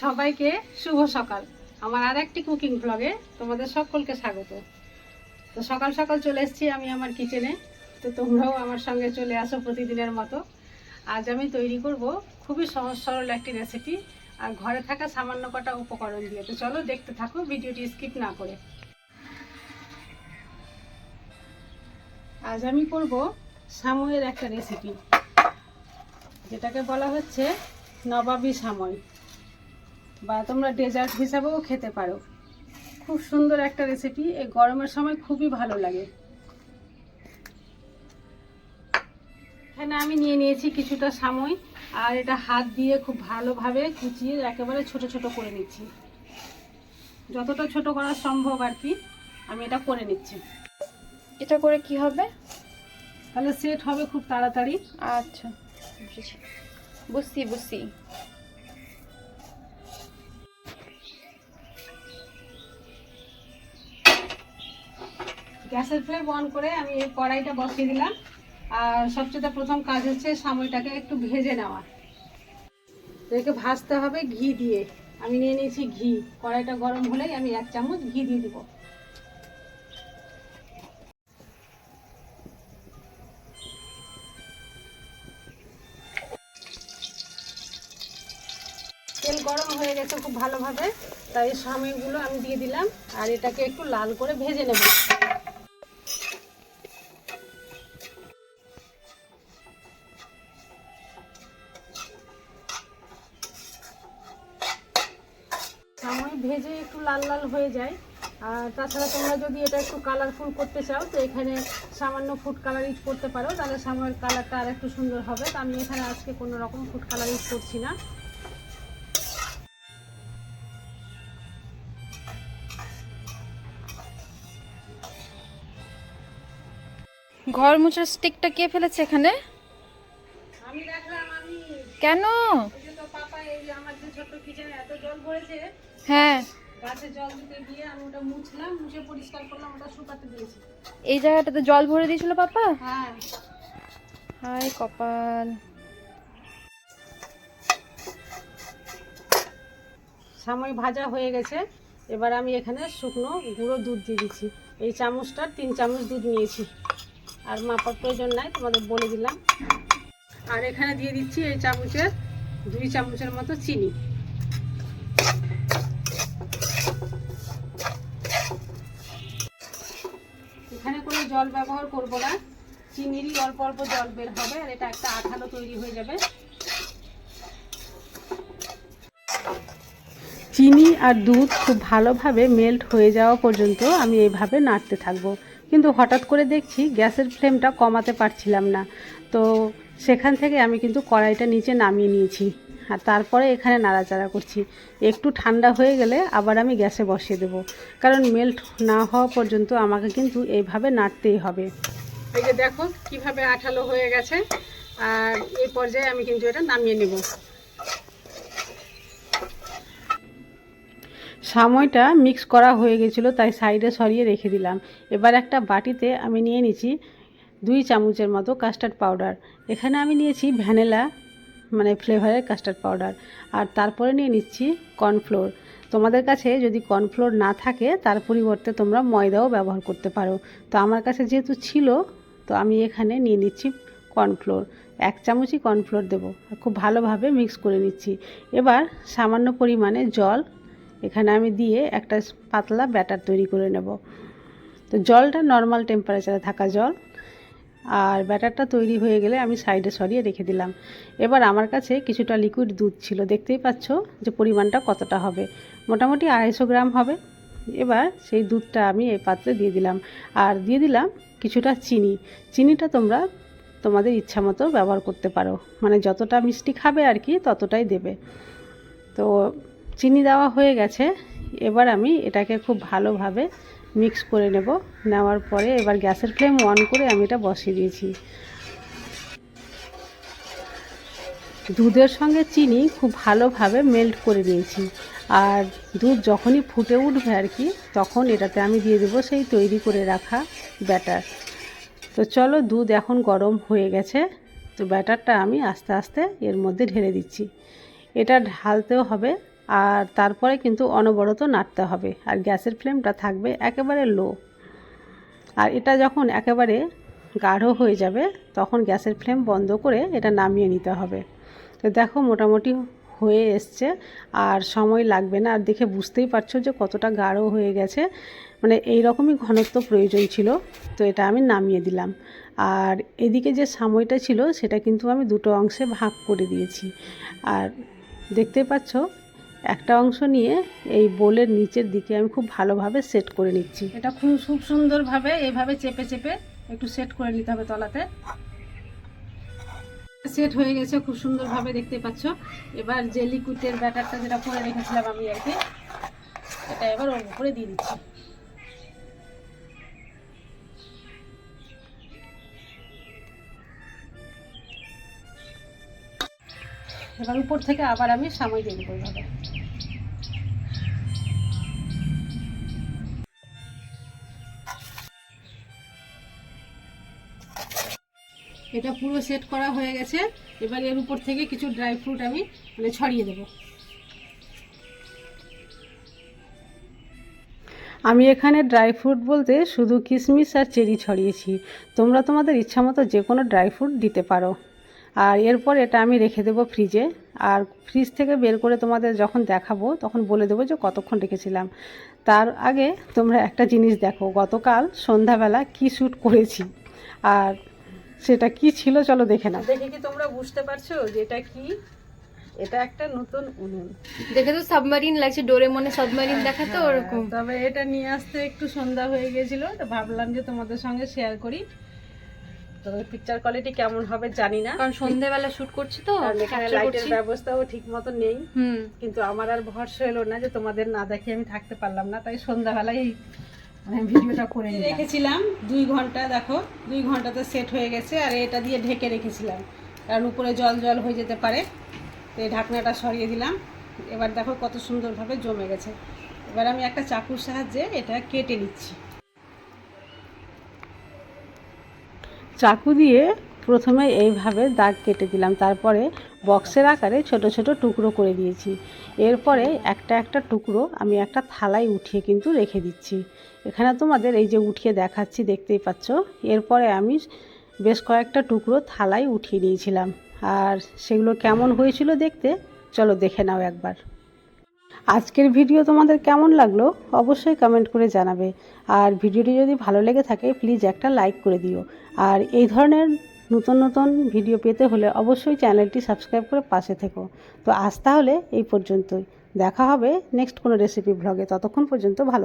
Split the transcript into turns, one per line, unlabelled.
সবাইকে শুভ সকাল। আমার আর একটি কুকিং ব্লগে তোমাদের সকলকে স্বাগত। তো সকাল সকাল চলে এসেছি আমি আমার কিচেনে। তো তোমরাও আমার সঙ্গে চলে আসো প্রতিদিনের মতো। আজ আমি তৈরি করব খুবই সহজ সরল একটি রেসিপি আর ঘরে থাকা সামান্য কটা উপকরণ দিয়ে। তো চলো দেখতে থাকো, ভিডিওটি স্কিপ না করে। আজ আমি করব সাময়ের একটা রেসিপি যেটাকে বলা হচ্ছে নবাবী সাময়। বা তোমরা ডেজার্ট হিসাবেও খেতে পারো। খুব সুন্দর একটা রেসিপি এই গরমের সময় খুবই ভালো লাগে। এখানে আমি নিয়ে নিয়েছি কিছুটা সাময় আর এটা হাত দিয়ে খুব ভালোভাবে কুচিয়ে একেবারে ছোট ছোট করে নিচ্ছি। যতটা ছোট করা সম্ভব আর কি আমি এটা করে নিচ্ছি।
এটা করে কি হবে?
তাহলে সেট হবে খুব তাড়াতাড়ি।
আচ্ছা বুঝেছি বুঝছি।
গ্যাসের ফ্লেম অন করে আমি এই কড়াইটা বসিয়ে দিলাম। আর সবচেয়ে প্রথম কাজ হচ্ছে সময়টাকে একটু ভেজে নেওয়া। এটাকে ভাজতে হবে ঘি দিয়ে। আমি নিয়ে নিয়েছি ঘি। কড়াইটা গরম হলেই আমি এক চামচ ঘি দিয়ে দিব। তেল গরম হয়ে গেছে খুব ভালোভাবে। তাই সাময়গুলো আমি দিয়ে দিলাম। আর এটাকে একটু লাল করে ভেজে নেব। সাময় ভেজে একটু লাল লাল হয়ে যায়। আর তাছাড়া তোমরা যদি এটা একটু কালারফুল করতে চাও তো এখানে সামান্য ফুড কালার ইউজ করতে পারো। তাহলে সাময়ের কালারটা আর একটু সুন্দর হবে। তো আমি এখানে আজকে কোনো রকম ফুড কালার ইউজ করছি না।
ঘর মোছার স্টিকটা কে ফেলেছে এখানে? কেন?
ছোট্ট কিচেনে এত জল ভরেছে
হ্যাঁ।
গাছে জল দিতে গিয়ে আমি ওটা মুছলাম মুছে পরিষ্কার করলাম ওটা শুকাতে দিয়েছি।
এই জায়গাটাতে জল ভরে দিয়েছিল পাপা?
হ্যাঁ।
হাই কপাল।
সাময় ভাজা হয়ে গেছে এবার আমি এখানে শুকনো গুঁড়ো দুধ দিয়ে দিচ্ছি। এই চামচটার তিন চামচ দুধ নিয়েছি। আর মাপার প্রয়োজন নাই তোমাদের বলে দিলাম। আর এখানে দিয়ে দিচ্ছি এই চামচের দুই চামচের মতো চিনি। জল ব্যবহার করব না। চিনিরই অল্প অল্প জল বের হবে আর এটা একটা আঠালো তৈরি হয়ে যাবে। চিনি আর দুধ খুব ভালোভাবে মেল্ট হয়ে যাওয়া পর্যন্ত আমি এইভাবে নাড়তে থাকব। কিন্তু হঠাৎ করে দেখছি গ্যাসের ফ্লেমটা কমাতে পারছিলাম না। তো সেখান থেকে আমি কিন্তু কড়াইটা নিচে নামিয়ে নিয়েছি। আর তারপরে এখানে নাড়াচাড়া করছি। একটু ঠান্ডা হয়ে গেলে আবার আমি গ্যাসে বসিয়ে দেবো। কারণ মেল্ট না হওয়া পর্যন্ত আমাকে কিন্তু এইভাবে নাড়তেই হবে। এই যে দেখো কীভাবে আঠালো হয়ে গেছে। আর এই পর্যায়ে আমি কিন্তু এটা নামিয়ে নেব। সময়টা মিক্স করা হয়ে গেছিল, তাই সাইডে সরিয়ে রেখে দিলাম। এবার একটা বাটিতে আমি নিয়ে নিচ্ছি দুই চামচের মতো কাস্টার্ড পাউডার এখানে আমি নিয়েছি ভ্যানিলা মানে ফ্লেভারের কাস্টার্ড পাউডার আর তারপরে নিয়ে নিচ্ছি কর্নফ্লোর তোমাদের কাছে যদি কর্নফ্লোর না থাকে, তার পরিবর্তে তোমরা ময়দাও ব্যবহার করতে পারো। তো আমার কাছে যেহেতু ছিল, তো আমি এখানে নিয়ে নিচ্ছি কর্নফ্লোর এক চামচই কর্নফ্লোর দেবো। খুব ভালোভাবে মিক্স করে নিচ্ছি। এবার সামান্য পরিমাণে জল এখানে আমি দিয়ে একটা পাতলা ব্যাটার তৈরি করে নেব। তো জলটা নর্মাল টেম্পারেচারে থাকা জল। আর ব্যাটারটা তৈরি হয়ে গেলে আমি সাইডে সরিয়ে রেখে দিলাম। এবার আমার কাছে কিছুটা লিকুইড দুধ ছিল। দেখতেই পাচ্ছ যে পরিমাণটা কতটা হবে। মোটামুটি আড়াইশো গ্রাম হবে। এবার সেই দুধটা আমি এই পাত্রে দিয়ে দিলাম। আর দিয়ে দিলাম কিছুটা চিনি। চিনিটা তোমরা তোমাদের ইচ্ছা মতো ব্যবহার করতে পারো। মানে যতটা মিষ্টি খাবে আর কি, ততটাই দেবে। তো চিনি দেওয়া হয়ে গেছে। এবার আমি এটাকে খুব ভালোভাবে মিক্স করে নেব। নেওয়ার পরে এবার গ্যাসের ফ্লেম অন করে আমি এটা বসিয়ে দিয়েছি। দুধের সঙ্গে চিনি খুব ভালোভাবে মেল্ট করে নিয়েছি। আর দুধ যখনই ফুটে উঠবে আর কি, তখন এটাতে আমি দিয়ে দেবো সেই তৈরি করে রাখা ব্যাটার। তো চলো দুধ এখন গরম হয়ে গেছে, তো ব্যাটারটা আমি আস্তে আস্তে এর মধ্যে ঢেলে দিচ্ছি। এটা ঢালতেও হবে। আর তারপরে কিন্তু অনবরত নাড়তে হবে। আর গ্যাসের ফ্লেমটা থাকবে একেবারে লো আর এটা যখন একেবারে গাঢ় হয়ে যাবে, তখন গ্যাসের ফ্লেম বন্ধ করে এটা নামিয়ে নিতে হবে। তো দেখো মোটামুটি হয়ে এসছে, আর সময় লাগবে না। আর দেখে বুঝতেই পারছ যে কতটা গাঢ় হয়ে গেছে। মানে এই রকমই ঘনত্ব প্রয়োজন ছিল, তো এটা আমি নামিয়ে দিলাম। আর এদিকে যে সময়টা ছিল, সেটা কিন্তু আমি দুটো অংশে ভাগ করে দিয়েছি। আর দেখতে পাচ্ছ একটা অংশ নিয়ে এই বোলের নিচের দিকে আমি খুব ভালোভাবে সেট করে নিচ্ছি। এটা খুব খুব সুন্দরভাবে এইভাবে চেপে চেপে একটু সেট করে নিতে হবে তলাতে। সেট হয়ে গেছে, খুব সুন্দরভাবে দেখতে পাচ্ছ। এবার যে লিকুইডের ব্যাটারটা যেটা করে রেখেছিলাম আমি আর কি, এটা এবার ওর উপরে দিয়ে দিচ্ছি। এবার উপর থেকে আবার আমি সামাই দিয়ে দেবো এটা পুরো সেট করা হয়ে গেছে। এবার এর উপর থেকে কিছু ড্রাই ফ্রুট আমি মানে ছড়িয়ে দেবো। আমি এখানে ড্রাই ফ্রুট বলতে শুধু কিশমিশ আর চেরি ছড়িয়েছি। তোমরা তোমাদের ইচ্ছা মতো যে কোনো ড্রাই ফ্রুট দিতে পারো। আর এরপর এটা আমি রেখে দেবো ফ্রিজে আর ফ্রিজ থেকে বের করে তোমাদের যখন দেখাবো, তখন বলে দেবো যে কতক্ষণ রেখেছিলাম। তার আগে তোমরা একটা জিনিস দেখো, গতকাল সন্ধ্যাবেলা কি শ্যুট করেছি। আর সেটা কি ছিল চলো দেখে নাও। দেখে কি তোমরা বুঝতে পারছ যে এটা কি? এটা একটা নতুন উনুন।
দেখে তো সাবমারিন লাগছে ডোরেমনে সাবমারিন দেখাতো ওরকম।
হ্যাঁ, তবে এটা নিয়ে আসতে একটু সন্ধ্যা হয়ে গেছিল তো ভাবলাম যে তোমাদের সঙ্গে শেয়ার করি। তো পিকচার কোয়ালিটি কেমন হবে জানি না।
কারণ সন্ধ্যেবেলা শুট করছি তো
এখানে লাইটের ব্যবস্থাও ঠিক মতো নেই।
হুম।
কিন্তু আমার আর ভরসা এলো না যে তোমাদের না দেখে আমি থাকতে পারলাম না তাই সন্ধ্যাবেলায় মানে ভিডিওটা করে রেখেছিলাম দুই ঘণ্টা দেখো দুই ঘন্টাতে সেট হয়ে গেছে আর এটা দিয়ে ঢেকে রেখেছিলাম। কারণ উপরে জল জল হয়ে যেতে পারে তো এই ঢাকনাটা সরিয়ে দিলাম। এবার দেখো কত সুন্দরভাবে জমে গেছে। এবার আমি একটা চাকুর সাহায্যে এটা কেটে নিচ্ছি। চাকু দিয়ে প্রথমে এইভাবে দাগ কেটে দিলাম, তারপরে বক্সের আকারে ছোট ছোট টুকরো করে দিয়েছি। এরপরে একটা একটা টুকরো আমি একটা থালায় উঠিয়ে কিন্তু রেখে দিচ্ছি। এখানে তোমাদের এই যে উঠিয়ে দেখাচ্ছি, দেখতেই পাচ্ছ? এরপরে আমি বেশ কয়েকটা টুকরো থালায় উঠিয়ে নিয়েছিলাম। আর সেগুলো কেমন হয়েছিল দেখতে, চলো দেখে নাও একবার। আজকের ভিডিও তোমাদের কেমন লাগল অবশ্যই কমেন্ট করে জানাবে। আর ভিডিওটি যদি ভালো লেগে থাকে, প্লিজ একটা লাইক করে দিও। আর এই ধরনের নতুন নতুন ভিডিও পেতে হলে অবশ্যই চ্যানেলটি সাবস্ক্রাইব করে পাশে থেকো। তো আজ তাহলে এই পর্যন্তই। দেখা হবে নেক্সট কোনো রেসিপি ভ্লগে ততক্ষণ পর্যন্ত ভালো